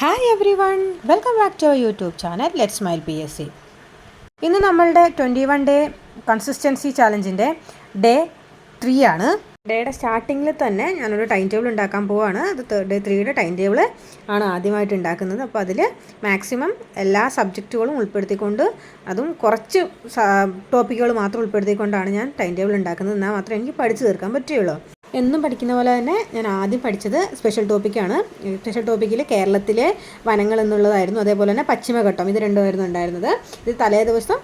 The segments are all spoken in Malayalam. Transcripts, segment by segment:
Hi every one welcome back to our YouTube channel let smile P S C ഇന്ന് നമ്മളുടെ ട്വന്റി വൺ ഡേ കൺസിസ്റ്റൻസി ചാലഞ്ചിന്റെ ഡേ ത്രീ ആണ് ഡേയുടെ സ്റ്റാർട്ടിങ്ങിൽ തന്നെ ഞാനൊരു ടൈം ടേബിൾ ഉണ്ടാക്കാൻ പോവാണ്. അത് ഡേ ത്രീയുടെ ടൈം ടേബിൾ ആണ് ആദ്യമായിട്ട് ഉണ്ടാക്കുന്നത്. അപ്പോൾ അതിൽ മാക്സിമം എല്ലാ സബ്ജക്റ്റുകളും ഉൾപ്പെടുത്തിക്കൊണ്ട് അതും കുറച്ച് ടോപ്പിക്കുകൾ മാത്രം ഉൾപ്പെടുത്തിക്കൊണ്ടാണ് ഞാൻ ടൈം ടേബിൾ ഉണ്ടാക്കുന്നത്. എന്നാൽ മാത്രമേ എനിക്ക് പഠിച്ചു തീർക്കാൻ പറ്റുകയുള്ളൂ. എന്നും പഠിക്കുന്ന പോലെ തന്നെ ഞാൻ ആദ്യം പഠിച്ചത് സ്പെഷ്യൽ ടോപ്പിക്കാണ് സ്പെഷ്യൽ ടോപ്പിക്കിൽ കേരളത്തിലെ വനങ്ങൾ എന്നുള്ളതായിരുന്നു. അതേപോലെ തന്നെ പശ്ചിമഘട്ടം ഇത് രണ്ടുമായിരുന്നു ഉണ്ടായിരുന്നത്. ഇത് തലേ ദിവസം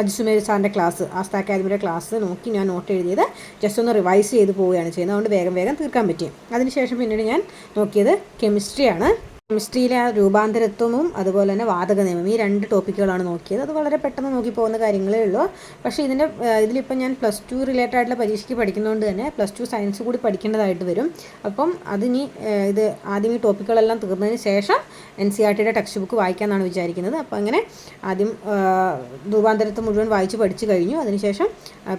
അജിസുമേർ സാറിന്റെ ക്ലാസ് ആസ്ത അക്കാദമിയുടെ ക്ലാസ് നോക്കി ഞാൻ നോട്ട് എഴുതിയത്. ജസ്റ്റ് ഒന്ന് റിവൈസ് ചെയ്ത് പോവുകയാണ് ചെയ്യുന്നത്. അതുകൊണ്ട് വേഗം വേഗം തീർക്കാൻ പറ്റി. അതിനുശേഷം പിന്നീട് ഞാൻ നോക്കിയത് കെമിസ്ട്രിയാണ് കെമിസ്ട്രിയിലെ ആ രൂപാന്തരത്വവും അതുപോലെ തന്നെ വാതക നിയമം ഈ രണ്ട് ടോപ്പിക്കുകളാണ് നോക്കിയത്. അത് വളരെ പെട്ടെന്ന് നോക്കി പോകുന്ന കാര്യങ്ങളേ ഉള്ളൂ. പക്ഷേ ഇതിന്റെ ഇതിലിപ്പോൾ ഞാൻ പ്ലസ് ടു റിലേറ്റഡ് ആയിട്ടുള്ള പരീക്ഷയ്ക്ക് പഠിക്കുന്നതുകൊണ്ട് തന്നെ പ്ലസ് ടു സയൻസ് കൂടി പഠിക്കേണ്ടതായിട്ട് വരും. അപ്പം അതിനി ഇത് ആദ്യം ഈ ടോപ്പിക്കുകളെല്ലാം തീർന്നതിന് ശേഷം എൻ സി ആർ ടിയുടെ ടെക്സ്റ്റ് ബുക്ക് വായിക്കാമെന്നാണ് വിചാരിക്കുന്നത്. അപ്പോൾ അങ്ങനെ ആദ്യം രൂപാന്തരത്വം മുഴുവൻ വായിച്ച് പഠിച്ചു കഴിഞ്ഞു. അതിനുശേഷം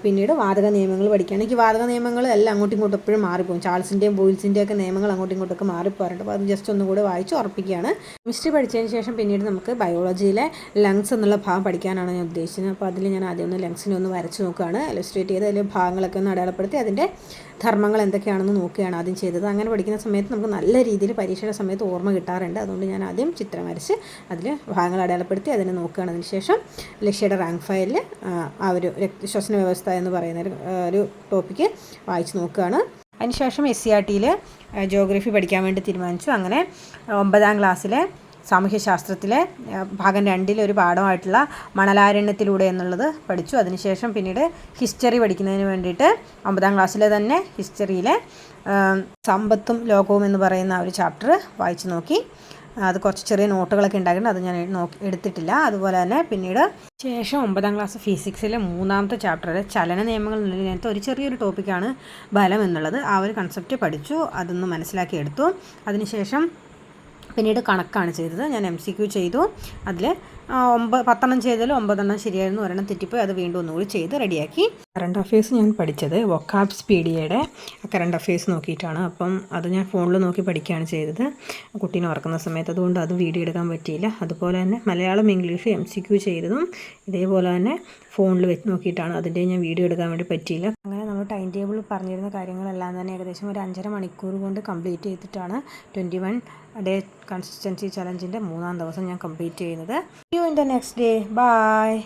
പിന്നീട് വാതക നിയമങ്ങൾ പഠിക്കുകയാണ്. എനിക്ക് വാതക നിയമങ്ങൾ എല്ലാം അങ്ങോട്ടും ഇങ്ങോട്ടും എപ്പോഴും മാറിപ്പോകും. ചാൾസിന്റെയും ബോയിൽസിന്റെയൊക്കെ നിയമങ്ങൾ അങ്ങോട്ടും ഇങ്ങോട്ടൊക്കെ മാറിപ്പോകാറുണ്ട്. അപ്പോൾ അത് ജസ്റ്റ് ഒന്നുകൂടെ വായിച്ച് ഉറപ്പിക്കുകയാണ്. കെമിസ്ട്രി പഠിച്ചതിന് ശേഷം പിന്നീട് നമുക്ക് ബയോളജിയിലെ ലങ്സ് എന്നുള്ള ഭാഗം പഠിക്കാനാണ് ഞാൻ ഉദ്ദേശിച്ചത്. അപ്പോൾ അതിൽ ഞാൻ ആദ്യം ഒന്ന് ലങ്സിനെ ഒന്ന് വരച്ച് നോക്കുകയാണ്. ഇലസ്ട്രേറ്റ് ചെയ്ത് അതിൽ ഭാഗങ്ങളൊക്കെ ഒന്ന് അടയാളപ്പെടുത്തി അതിന്റെ ധർമ്മങ്ങൾ എന്തൊക്കെയാണെന്ന് നോക്കുകയാണ് ആദ്യം ചെയ്തത്. അങ്ങനെ പഠിക്കുന്ന സമയത്ത് നമുക്ക് നല്ല രീതിയിൽ പരീക്ഷയുടെ സമയത്ത് ഓർമ്മ കിട്ടാറുണ്ട്. അതുകൊണ്ട് ഞാൻ ആദ്യം ചിത്രം വരച്ച് അതിൽ ഭാഗങ്ങൾ അടയാളപ്പെടുത്തി അതിനെ നോക്കുകയാണ്. അതിനുശേഷം ലക്ഷ്യയുടെ റാങ്ക് ഫയലിൽ ആ ഒരു രക്തശ്വസന വ്യവസ്ഥ എന്ന് പറയുന്ന ഒരു ടോപ്പിക്ക് വായിച്ച് നോക്കുകയാണ്. അതിനുശേഷം എസ് സി ആർ ടിയിൽ ജോഗ്രഫി പഠിക്കാൻ വേണ്ടി തീരുമാനിച്ചു. അങ്ങനെ ഒമ്പതാം ക്ലാസ്സിലെ സാമൂഹ്യശാസ്ത്രത്തിലെ ഭാഗം രണ്ടിലെ ഒരു പാഠമായിട്ടുള്ള മണലാരണ്യത്തിലൂടെ എന്നുള്ളത് പഠിച്ചു. അതിനുശേഷം പിന്നീട് ഹിസ്റ്ററി പഠിക്കുന്നതിന് വേണ്ടിയിട്ട് ഒമ്പതാം ക്ലാസ്സിലെ തന്നെ ഹിസ്റ്ററിയിലെ സമ്പത്തും ലോകവും എന്ന് പറയുന്ന ഒരു ചാപ്റ്റർ വായിച്ചു നോക്കി. അത് കുറച്ച് ചെറിയ നോട്ടുകളൊക്കെ ഉണ്ടായിരുന്നു അത് ഞാൻ നോക്കി എടുത്തിട്ടില്ല. അതുപോലെ തന്നെ പിന്നീട് ശേഷം ഒമ്പതാം ക്ലാസ് ഫിസിക്സിലെ മൂന്നാമത്തെ ചാപ്റ്ററിലെ ചലന നിയമങ്ങൾ എന്നതിനകത്ത് ഒരു ചെറിയൊരു ടോപ്പിക്കാണ് ബലം എന്നുള്ളത്. ആ ഒരു കൺസെപ്റ്റ് പഠിച്ചു. അതൊന്ന് മനസ്സിലാക്കി എടുത്തു. അതിനുശേഷം പിന്നീട് കണക്കാണ് ചെയ്തത്. ഞാൻ എം സി ക്യു ചെയ്തു. അതിൽ ഒമ്പത് പത്തെണ്ണം ചെയ്തതിൽ ഒമ്പതെണ്ണം ശരിയായിരുന്നു. ഒരെണ്ണം തെറ്റിപ്പോയി. അത് വീണ്ടും ഒന്നുകൂടി ചെയ്ത് റെഡിയാക്കി. കറണ്ട് അഫയേഴ്സ് ഞാൻ പഠിച്ചത് വൊക്കാബ് സ്പീഡിയയുടെ കറണ്ട് അഫയേഴ്സ് നോക്കിയിട്ടാണ്. അപ്പം അത് ഞാൻ ഫോണിൽ നോക്കി പഠിക്കുകയാണ് ചെയ്തത്. കുട്ടീനെ ഉറക്കുന്ന സമയത്ത് അതുകൊണ്ട് അത് വീഡിയോ എടുക്കാൻ പറ്റിയില്ല. അതുപോലെ തന്നെ Malayalam English M C Q ചെയ്തതും ഇതേപോലെ തന്നെ ഫോണിൽ വെച്ച് നോക്കിയിട്ടാണ്. അതിന്റെ ഞാൻ വീഡിയോ എടുക്കാൻ വേണ്ടി പറ്റിയില്ല. അങ്ങനെ നമ്മൾ ടൈം ടേബിൾ പറഞ്ഞിരുന്ന കാര്യങ്ങളെല്ലാം തന്നെ ഏകദേശം ഒരു അഞ്ചര മണിക്കൂർ കൊണ്ട് കംപ്ലീറ്റ് ചെയ്തിട്ടാണ് ട്വന്റി വൺ ഡേ കൺസിസ്റ്റൻസി ചലഞ്ചിന്റെ മൂന്നാം ദിവസം ഞാൻ കംപ്ലീറ്റ് ചെയ്യുന്നത്. in the next day. Bye.